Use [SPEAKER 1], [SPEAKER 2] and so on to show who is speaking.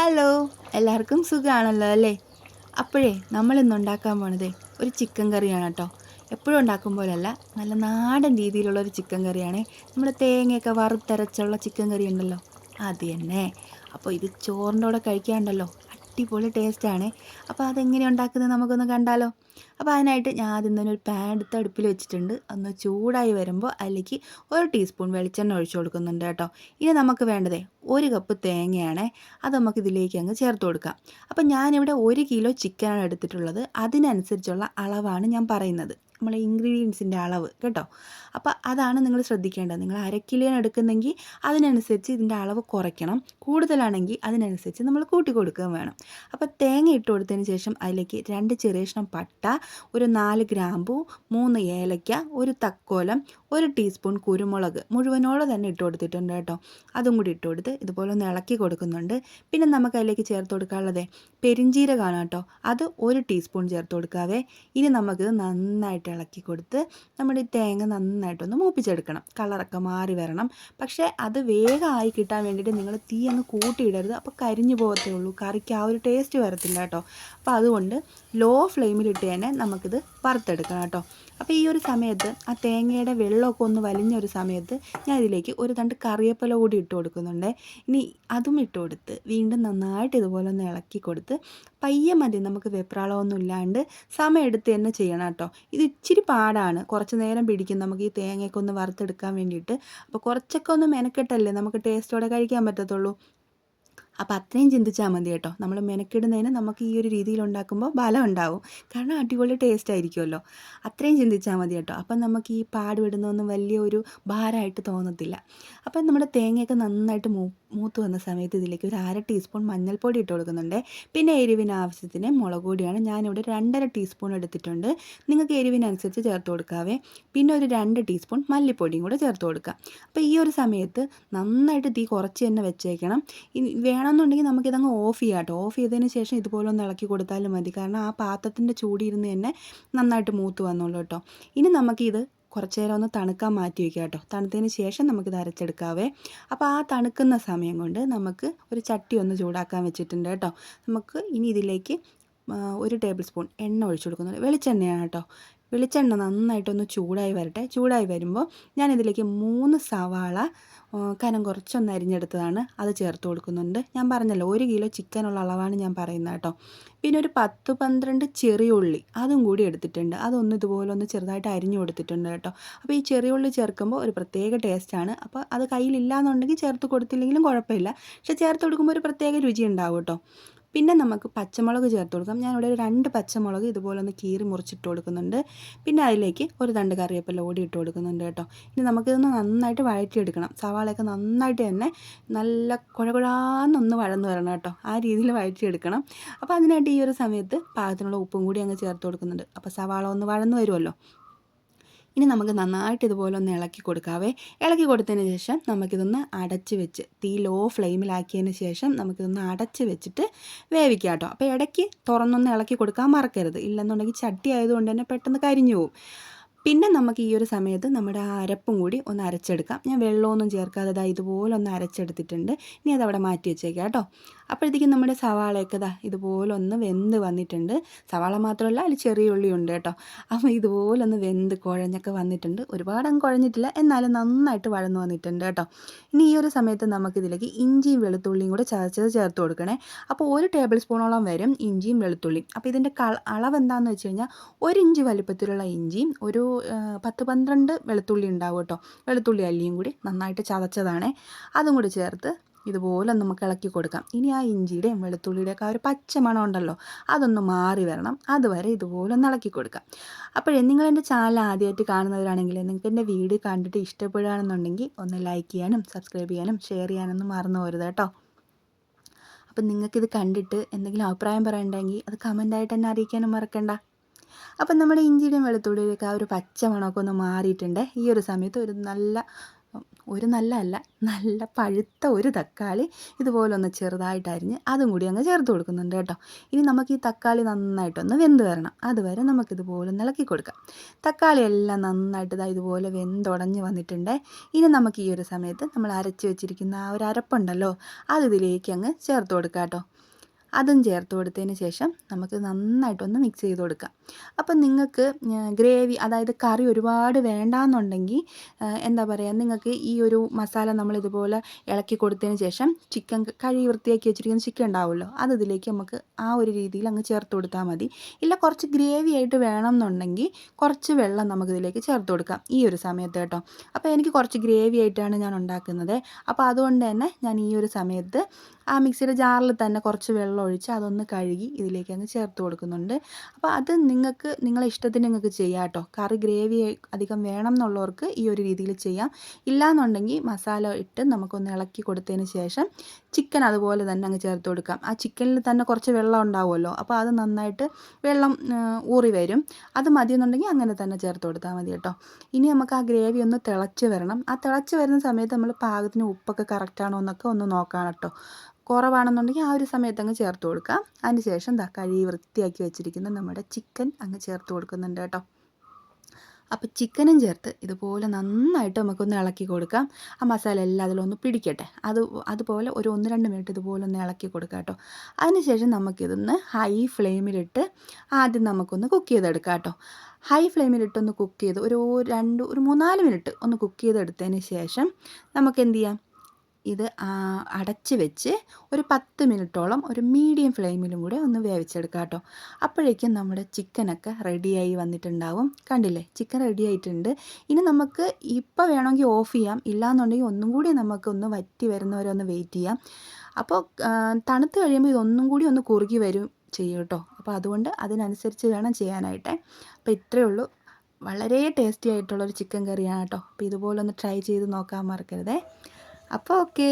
[SPEAKER 1] Hello എല്ലാവർക്കും സുഖമാണല്ലോ അല്ലേ? അപ്പോഴേ നമ്മളിന്ന് ഉണ്ടാക്കാൻ പോണത് ഒരു ചിക്കൻ കറിയാണ് കേട്ടോ. എപ്പോഴും ഉണ്ടാക്കും പോലെയല്ല നല്ല നാടൻ രീതിയിലുള്ള ഒരു ചിക്കൻ കറിയാണ് നമ്മൾ തേങ്ങയൊക്കെ വറുത്തരച്ചുള്ള ചിക്കൻ കറി ഉണ്ടല്ലോ അത് തന്നെ. അപ്പോൾ ഇത് ചോറിന്റെ കൂടെ കഴിക്കാനുണ്ടല്ലോ. അടിപൊളി ടേസ്റ്റാണ് അപ്പോൾ അതെങ്ങനെ ഉണ്ടാക്കുന്നത് നമുക്കൊന്ന് കണ്ടാലോ? അപ്പോൾ അതിനായിട്ട് ഞാൻ ആദ്യം തന്നെ ഒരു പാൻ എടുത്ത് അടുപ്പിൽ വെച്ചിട്ടുണ്ട്. ഒന്ന് ചൂടായി വരുമ്പോൾ അതിലേക്ക് ഒരു ടീസ്പൂൺ വെളിച്ചെണ്ണ ഒഴിച്ചു കൊടുക്കുന്നുണ്ട് കേട്ടോ. ഇനി നമുക്ക് വേണ്ടതേ ഒരു കപ്പ് തേങ്ങയാണ്. അത് നമുക്ക് ഇതിലേക്ക് അങ്ങ് ചേർത്ത് കൊടുക്കാം. അപ്പോൾ ഞാനിവിടെ ഒരു കിലോ ചിക്കനാണ് എടുത്തിട്ടുള്ളത്. അതിനനുസരിച്ചുള്ള അളവാണ് ഞാൻ പറയുന്നത്. നമ്മളെ ഇൻഗ്രീഡിയൻസിന്റെ അളവ് കേട്ടോ? അപ്പോൾ അതാണ് നിങ്ങൾ ശ്രദ്ധിക്കേണ്ടത്. നിങ്ങൾ അര എടുക്കുന്നെങ്കിൽ അതിനനുസരിച്ച് ഇതിന്റെ അളവ് കുറയ്ക്കണം. കൂടുതലാണെങ്കിൽ അതിനനുസരിച്ച് നമ്മൾ കൂട്ടി കൊടുക്കുകയും വേണം. അപ്പോൾ തേങ്ങ ഇട്ട് കൊടുത്തതിന് ശേഷം അതിലേക്ക് രണ്ട് ചെറിയ പട്ട ഒരു നാല് ഗ്രാമ്പു മൂന്ന് ഏലയ്ക്ക ഒരു തക്കോലം ഒരു ടീസ്പൂൺ കുരുമുളക് മുഴുവനോടെ തന്നെ ഇട്ട് കൊടുത്തിട്ടുണ്ട് കേട്ടോ. അതും കൂടി ഇട്ട് കൊടുത്ത് ഇതുപോലെ ഒന്ന് ഇളക്കി കൊടുക്കുന്നുണ്ട്. പിന്നെ നമുക്ക് അതിലേക്ക് ചേർത്ത് കൊടുക്കാനുള്ളത് പെരിഞ്ചീരകമാണ് കേട്ടോ. അത് ഒരു ടീസ്പൂൺ ചേർത്ത് കൊടുക്കാവേ. ഇനി നമുക്കിത് നന്നായിട്ട് ഇളക്കി കൊടുത്ത് നമ്മുടെ ഈ തേങ്ങ നന്നായിട്ടൊന്ന് മൂപ്പിച്ചെടുക്കണം. കളറൊക്കെ മാറി വരണം. പക്ഷേ അത് വേഗമായി കിട്ടാൻ വേണ്ടിയിട്ട് നിങ്ങൾ തീ അങ്ങ് കൂട്ടിയിടരുത്. അപ്പോൾ കരിഞ്ഞു പോകത്തേ ഉള്ളൂ. കറിക്ക് ആ ഒരു ടേസ്റ്റ് വരത്തില്ല കേട്ടോ. അപ്പോൾ അതുകൊണ്ട് ലോ ഫ്ലെയിമിലിട്ട് തന്നെ നമുക്കിത് വറുത്തെടുക്കണം കേട്ടോ. അപ്പോൾ ഈ ഒരു സമയത്ത് ആ തേങ്ങയുടെ വെള്ളമൊക്കെ ഒന്ന് വലിഞ്ഞ ഒരു സമയത്ത് ഞാൻ ഇതിലേക്ക് ഒരു തണ്ട് കറിയപ്പല കൂടി ഇട്ട് കൊടുക്കുന്നുണ്ട്. ഇനി അതും ഇട്ട് കൊടുത്ത് വീണ്ടും നന്നായിട്ട് ഇതുപോലെ ഒന്ന് ഇളക്കി കൊടുത്ത് പയ്യെ മതി നമുക്ക് വെപ്രാളമൊന്നും ഇല്ലാണ്ട് സമയം എടുത്ത് തന്നെ ചെയ്യണം കേട്ടോ. ഇത് ഇച്ചിരി പാടാണ്. കുറച്ച് നേരം പിടിക്കും. നമുക്ക് ഈ തേങ്ങയൊക്കെ ഒന്ന് വറുത്തെടുക്കാൻ വേണ്ടിയിട്ട്. അപ്പോൾ കുറച്ചൊക്കെ ഒന്ന് മെനക്കെട്ടല്ലേ? നമുക്ക് ടേസ്റ്റോടെ കഴിക്കാൻ പറ്റത്തുള്ളൂ. അപ്പോൾ അത്രയും ചിന്തിച്ചാൽ മതി കേട്ടോ. നമ്മൾ മെനക്കിടുന്നതിന് നമുക്ക് ഈ ഒരു രീതിയിൽ ഉണ്ടാക്കുമ്പോൾ ബലം ഉണ്ടാവും. കാരണം അടിപൊളി ടേസ്റ്റ് ആയിരിക്കുമല്ലോ. അത്രയും ചിന്തിച്ചാൽ മതി കേട്ടോ. അപ്പം നമുക്ക് ഈ പാടുവിടുന്നൊന്നും വലിയ ഒരു ഭാരമായിട്ട് തോന്നത്തില്ല. അപ്പം നമ്മുടെ തേങ്ങയൊക്കെ നന്നായിട്ട് മൂ മൂത്ത് വന്ന സമയത്ത് ഇതിലേക്ക് ഒരു അര ടീസ്പൂൺ മഞ്ഞൾപ്പൊടി ഇട്ട് കൊടുക്കുന്നുണ്ട്. പിന്നെ എരിവിന് ആവശ്യത്തിന് മുളക് പൊടിയാണ്. ഞാനിവിടെ രണ്ടര ടീസ്പൂൺ എടുത്തിട്ടുണ്ട്. നിങ്ങൾക്ക് എരിവിനനുസരിച്ച് ചേർത്ത് കൊടുക്കാവേ. പിന്നെ ഒരു രണ്ട് ടീസ്പൂൺ മല്ലിപ്പൊടിയും കൂടെ ചേർത്ത് കൊടുക്കുക അപ്പോൾ ഈ ഒരു സമയത്ത് നന്നായിട്ട് തീ കുറച്ച് തന്നെ വെച്ചേക്കണം. വേണമെന്നുണ്ടെങ്കിൽ നമുക്കിതങ്ങ് ഓഫ് ചെയ്യാം കേട്ടോ. ഓഫ് ചെയ്തതിന് ശേഷം ഇതുപോലെ ഒന്ന് ഇളക്കി കൊടുത്താലും മതി. കാരണം ആ പാത്രത്തിന്റെ ചൂടിയിരുന്ന് തന്നെ നന്നായിട്ട് മൂത്ത് വന്നോളൂ കേട്ടോ. ഇനി നമുക്കിത് കുറച്ച് നേരം ഒന്ന് തണുക്കാൻ മാറ്റി വയ്ക്കുക കേട്ടോ. തണുത്തതിന് ശേഷം നമുക്കിത് അരച്ചെടുക്കാവേ. അപ്പോൾ ആ തണുക്കുന്ന സമയം കൊണ്ട് നമുക്ക് ഒരു ചട്ടി ഒന്ന് ചൂടാക്കാൻ വെച്ചിട്ടുണ്ട് കേട്ടോ. നമുക്ക് ഇനി ഇതിലേക്ക് ഒരു ടേബിൾ സ്പൂൺ എണ്ണ ഒഴിച്ചു കൊടുക്കുന്നുണ്ട്. വെളിച്ചെണ്ണയാണ് കേട്ടോ. വെളിച്ചെണ്ണ നന്നായിട്ടൊന്ന് ചൂടായി വരട്ടെ. ചൂടായി വരുമ്പോൾ ഞാനിതിലേക്ക് മൂന്ന് സവാള കനം കുറച്ചൊന്ന് അരിഞ്ഞെടുത്തതാണ്. അത് ചേർത്ത് കൊടുക്കുന്നുണ്ട്. ഞാൻ പറഞ്ഞല്ലോ ഒരു കിലോ ചിക്കനുള്ള അളവാണ് ഞാൻ പറയുന്നത് കേട്ടോ. പിന്നെ ഒരു പത്ത് പന്ത്രണ്ട് ചെറിയ ഉള്ളി അതും കൂടി എടുത്തിട്ടുണ്ട്. അതൊന്ന് ഇതുപോലെ ഒന്ന് ചെറുതായിട്ട് അരിഞ്ഞു കൊടുത്തിട്ടുണ്ട് കേട്ടോ. അപ്പോൾ ഈ ചെറിയ ഉള്ളി ചേർക്കുമ്പോൾ ഒരു പ്രത്യേക ടേസ്റ്റാണ് അപ്പോൾ അത് കയ്യിലില്ലാന്നുണ്ടെങ്കിൽ ചേർത്ത് കൊടുത്തില്ലെങ്കിലും കുഴപ്പമില്ല. പക്ഷേ ചേർത്ത് കൊടുക്കുമ്പോൾ ഒരു പ്രത്യേക രുചി ഉണ്ടാവും കേട്ടോ. പിന്നെ നമുക്ക് പച്ചമുളക് ചേർത്ത് കൊടുക്കാം. ഞാനിവിടെ രണ്ട് പച്ചമുളക് ഇതുപോലെ ഒന്ന് കീറി മുറിച്ചിട്ട് കൊടുക്കുന്നുണ്ട്. പിന്നെ അതിലേക്ക് ഒരു തണ്ട് കറിവേപ്പില ഓടി ഇട്ട് കൊടുക്കുന്നുണ്ട് കേട്ടോ. ഇനി നമുക്കിതൊന്ന് നന്നായിട്ട് വഴറ്റിയെടുക്കണം. സവാളയൊക്കെ നന്നായിട്ട് തന്നെ നല്ല കുഴകുഴാന്നൊന്ന് വഴന്ന് വരണം കേട്ടോ. ആ രീതിയിൽ വഴറ്റിയെടുക്കണം. അപ്പോൾ അതിനായിട്ട് ഈ ഒരു സമയത്ത് പാകത്തിനുള്ള ഉപ്പും കൂടി അങ്ങ് ചേർത്ത് കൊടുക്കുന്നുണ്ട്. അപ്പോൾ സവാള ഒന്ന് വഴന്ന് വരുമല്ലോ. ഇനി നമുക്ക് നന്നായിട്ട് ഇതുപോലെ ഒന്ന് ഇളക്കി കൊടുക്കാവേ. ഇളക്കി കൊടുത്തതിന് ശേഷം നമുക്കിതൊന്ന് അടച്ച് വെച്ച് തീ ലോ ഫ്ലെയിമിലാക്കിയതിന് ശേഷം നമുക്കിതൊന്ന് അടച്ച് വെച്ചിട്ട് വേവിക്കാം കേട്ടോ. അപ്പോൾ ഇടയ്ക്ക് തുറന്നൊന്ന് ഇളക്കി കൊടുക്കാൻ മറക്കരുത്. ഇല്ലെന്നുണ്ടെങ്കിൽ ചട്ടി ആയതുകൊണ്ട് തന്നെ പെട്ടെന്ന് കരിഞ്ഞു പോകും പിന്നെ നമുക്ക് ഈ ഒരു സമയത്ത് നമ്മുടെ ആ അരപ്പും കൂടി ഒന്ന് അരച്ചെടുക്കാം. ഞാൻ വെള്ളമൊന്നും ചേർക്കാതെ ഇതാ ഇതുപോലെ ഒന്ന് അരച്ചെടുത്തിട്ടുണ്ട്. ഇനി അതവിടെ മാറ്റി വെച്ചേക്കാം കേട്ടോ. അപ്പോഴത്തേക്കും നമ്മുടെ സവാളയൊക്കെ ഇതാ ഇതുപോലെ ഒന്ന് വെന്ത് വന്നിട്ടുണ്ട്. സവാള മാത്രമല്ല അതിൽ ചെറിയ ഉള്ളി ഉണ്ട് കേട്ടോ. അപ്പോൾ ഇതുപോലെ ഒന്ന് വെന്ത് കുഴഞ്ഞൊക്കെ വന്നിട്ടുണ്ട്. ഒരുപാടങ്ങ് കുഴഞ്ഞിട്ടില്ല. എന്നാലും നന്നായിട്ട് വഴന്ന് വന്നിട്ടുണ്ട് കേട്ടോ. ഇനി ഈ ഒരു സമയത്ത് നമുക്കിതിലേക്ക് ഇഞ്ചിയും വെളുത്തുള്ളിയും കൂടെ ചതച്ചത് ചേർത്ത് കൊടുക്കണേ. അപ്പോൾ ഒരു ടേബിൾ സ്പൂണോളം വരും ഇഞ്ചിയും വെളുത്തുള്ളിയും. അപ്പോൾ ഇതിന്റെ കള അളവ് എന്താണെന്ന് വെച്ച് കഴിഞ്ഞാൽ ഒരു ഇഞ്ച് വലിപ്പത്തിലുള്ള ഇഞ്ചിയും ഒരു പത്ത് പന്ത്രണ്ട് വെളുത്തുള്ളി ഉണ്ടാവും കേട്ടോ. വെളുത്തുള്ളി അല്ലിയും കൂടി നന്നായിട്ട് ചതച്ചതാണ്. അതും കൂടി ചേർത്ത് ഇതുപോലെ നമുക്ക് ഇളക്കി കൊടുക്കാം. ഇനി ആ ഇഞ്ചിയുടെയും വെളുത്തുള്ളിയുടെയൊക്കെ ആ ഒരു പച്ച മണം ഉണ്ടല്ലോ അതൊന്ന് മാറി വരണം. അതുവരെ ഇതുപോലെ ഒന്ന് ഇളക്കി കൊടുക്കാം. അപ്പോഴേ നിങ്ങൾ എന്റെ ചാനൽ ആദ്യമായിട്ട് കാണുന്നവരാണെങ്കിൽ നിങ്ങൾക്ക് എന്റെ വീഡിയോ കണ്ടിട്ട് ഇഷ്ടപ്പെടുകയാണെന്നുണ്ടെങ്കിൽ ഒന്ന് ലൈക്ക് ചെയ്യാനും സബ്സ്ക്രൈബ് ചെയ്യാനും ഷെയർ ചെയ്യാനൊന്നും മറന്നു പോരുത് കേട്ടോ. അപ്പം നിങ്ങൾക്കിത് കണ്ടിട്ട് എന്തെങ്കിലും അഭിപ്രായം പറയണ്ടെങ്കിൽ അത് കമന്റായിട്ട് എന്നെ അറിയിക്കാനും മറക്കണ്ട. അപ്പം നമ്മുടെ ഇഞ്ചിയുടെയും വെളുത്തുള്ളിയുടെയൊക്കെ ആ ഒരു പച്ച മണമൊക്കെ ഒന്ന് മാറിയിട്ടുണ്ട്. ഈ ഒരു സമയത്ത് ഒരു നല്ല ഒരു നല്ല അല്ല നല്ല പഴുത്ത ഒരു തക്കാളി ഇതുപോലെ ഒന്ന് ചെറുതായിട്ട് അരിഞ്ഞ് അതും കൂടി അങ്ങ് ചേർത്ത് കൊടുക്കുന്നുണ്ട് കേട്ടോ. ഇനി നമുക്ക് ഈ തക്കാളി നന്നായിട്ടൊന്ന് വെന്ത് വരണം. അതുവരെ നമുക്കിതുപോലെ ഇളക്കി കൊടുക്കാം. തക്കാളി എല്ലാം നന്നായിട്ട് ഇതാ ഇതുപോലെ വെന്തുടഞ്ഞ് വന്നിട്ടുണ്ട്. ഇനി നമുക്ക് ഈ ഒരു സമയത്ത് നമ്മൾ അരച്ച് വെച്ചിരിക്കുന്ന ആ ഒരു അരപ്പുണ്ടല്ലോ അത് അങ്ങ് ചേർത്ത് കൊടുക്കാം കേട്ടോ. അതും ചേർത്ത് കൊടുത്തതിന് ശേഷം നമുക്ക് നന്നായിട്ടൊന്ന് മിക്സ് ചെയ്ത് കൊടുക്കാം. അപ്പം നിങ്ങൾക്ക് ഗ്രേവി അതായത് കറി ഒരുപാട് വേണ്ടാന്നുണ്ടെങ്കിൽ എന്താ പറയുക നിങ്ങൾക്ക് ഈ ഒരു മസാല നമ്മളിതുപോലെ ഇളക്കി കൊടുത്തതിന് ശേഷം ചിക്കൻ കഴുകി വൃത്തിയാക്കി വെച്ചിരിക്കുന്ന ചിക്കൻ ഉണ്ടാവുമല്ലോ അത് ഇതിലേക്ക് നമുക്ക് ആ ഒരു രീതിയിൽ അങ്ങ് ചേർത്ത് കൊടുത്താൽ മതി. ഇല്ല കുറച്ച് ഗ്രേവി ആയിട്ട് വേണം എന്നുണ്ടെങ്കിൽ കുറച്ച് വെള്ളം നമുക്കിതിലേക്ക് ചേർത്ത് കൊടുക്കാം ഈ ഒരു സമയത്ത് കേട്ടോ. അപ്പോൾ എനിക്ക് കുറച്ച് ഗ്രേവി ആയിട്ടാണ് ഞാൻ ഉണ്ടാക്കുന്നത്. അപ്പോൾ അതുകൊണ്ട് തന്നെ ഞാൻ ഈ ഒരു സമയത്ത് ആ മിക്സിയുടെ ജാറിൽ തന്നെ കുറച്ച് വെള്ളം ഒഴിച്ച് അതൊന്ന് കഴുകി ഇതിലേക്ക് അങ്ങ് ചേർത്ത് കൊടുക്കുന്നുണ്ട്. അപ്പോൾ അത് നിങ്ങൾക്ക് നിങ്ങളെ ഇഷ്ടത്തിന് നിങ്ങൾക്ക് ചെയ്യാം കേട്ടോ. കറി ഗ്രേവി അധികം വേണം എന്നുള്ളവർക്ക് ഈ ഒരു രീതിയിൽ ചെയ്യാം. ഇല്ലയെന്നുണ്ടെങ്കിൽ മസാല ഇട്ട് നമുക്കൊന്ന് ഇളക്കി കൊടുത്തതിന് ശേഷം ചിക്കൻ അതുപോലെ തന്നെ അങ്ങ് ചേർത്ത് കൊടുക്കാം. ആ ചിക്കനിൽ തന്നെ കുറച്ച് വെള്ളം ഉണ്ടാവുമല്ലോ. അപ്പോൾ അത് നന്നായിട്ട് വെള്ളം ഊറി വരും. അത് മതി എന്നുണ്ടെങ്കിൽ അങ്ങനെ തന്നെ ചേർത്ത് കൊടുത്താൽ മതി കേട്ടോ. ഇനി നമുക്ക് ആ ഗ്രേവി ഒന്ന് തിളച്ച് വരണം. ആ തിളച്ച് വരുന്ന സമയത്ത് നമ്മൾ പാകത്തിന് ഉപ്പൊക്കെ കറക്റ്റാണോ എന്നൊക്കെ ഒന്ന് നോക്കാം കേട്ടോ. കുറവാണെന്നുണ്ടെങ്കിൽ ആ ഒരു സമയത്ത് അങ്ങ് ചേർത്ത് കൊടുക്കാം അതിന് ശേഷം ദാ കഴുകി വൃത്തിയാക്കി വെച്ചിരിക്കുന്ന നമ്മുടെ ചിക്കൻ അങ്ങ് ചേർത്ത് കൊടുക്കുന്നുണ്ട് കേട്ടോ. അപ്പോൾ ചിക്കനും ചേർത്ത് ഇതുപോലെ നന്നായിട്ട് നമുക്കൊന്ന് ഇളക്കി കൊടുക്കാം. ആ മസാല എല്ലാം അതിലൊന്ന് പിടിക്കട്ടെ. അത് അതുപോലെ ഒരു ഒന്ന് രണ്ട് മിനിറ്റ് ഇതുപോലെ ഒന്ന് ഇളക്കി കൊടുക്കാം കേട്ടോ. അതിനുശേഷം നമുക്കിതൊന്ന് ഹൈ ഫ്ലെയിമിലിട്ട് ആദ്യം നമുക്കൊന്ന് കുക്ക് ചെയ്തെടുക്കാം കേട്ടോ. ഹൈ ഫ്ലെയിമിലിട്ടൊന്ന് കുക്ക് ചെയ്ത് ഒരു രണ്ട് ഒരു മൂന്നാൽ മിനിറ്റ് ഒന്ന് കുക്ക് ചെയ്തെടുത്തതിന് ശേഷം നമുക്ക് എന്ത് ചെയ്യാം? ഇത് അടച്ച് വെച്ച് ഒരു പത്ത് മിനിറ്റോളം ഒരു മീഡിയം ഫ്ലെയിമിലും കൂടെ ഒന്ന് വേവിച്ചെടുക്കാം കേട്ടോ. അപ്പോഴേക്കും നമ്മുടെ ചിക്കനൊക്കെ റെഡിയായി വന്നിട്ടുണ്ടാവും. കണ്ടില്ലേ? ചിക്കൻ റെഡി ആയിട്ടുണ്ട്. ഇനി നമുക്ക് ഇപ്പോൾ വേണമെങ്കിൽ ഓഫ് ചെയ്യാം. ഇല്ലാന്നുണ്ടെങ്കിൽ ഒന്നും കൂടി നമുക്കൊന്ന് വറ്റി വരുന്നവരെ ഒന്ന് വെയിറ്റ് ചെയ്യാം. അപ്പോൾ തണുത്ത് കഴിയുമ്പോൾ ഇതൊന്നും കൂടി ഒന്ന് കുറുകി വരും ചെയ്യും കേട്ടോ. അപ്പോൾ അതുകൊണ്ട് അതിനനുസരിച്ച് വേണം ചെയ്യാനായിട്ട്. അപ്പോൾ ഇത്രയേ ഉള്ളൂ. വളരെ ടേസ്റ്റി ആയിട്ടുള്ളൊരു ചിക്കൻ കറിയാണ് കേട്ടോ. അപ്പോൾ ഇതുപോലെ ഒന്ന് ട്രൈ ചെയ്ത് നോക്കാൻ മറക്കരുതേ. അപ്പോൾ ഓക്കേ.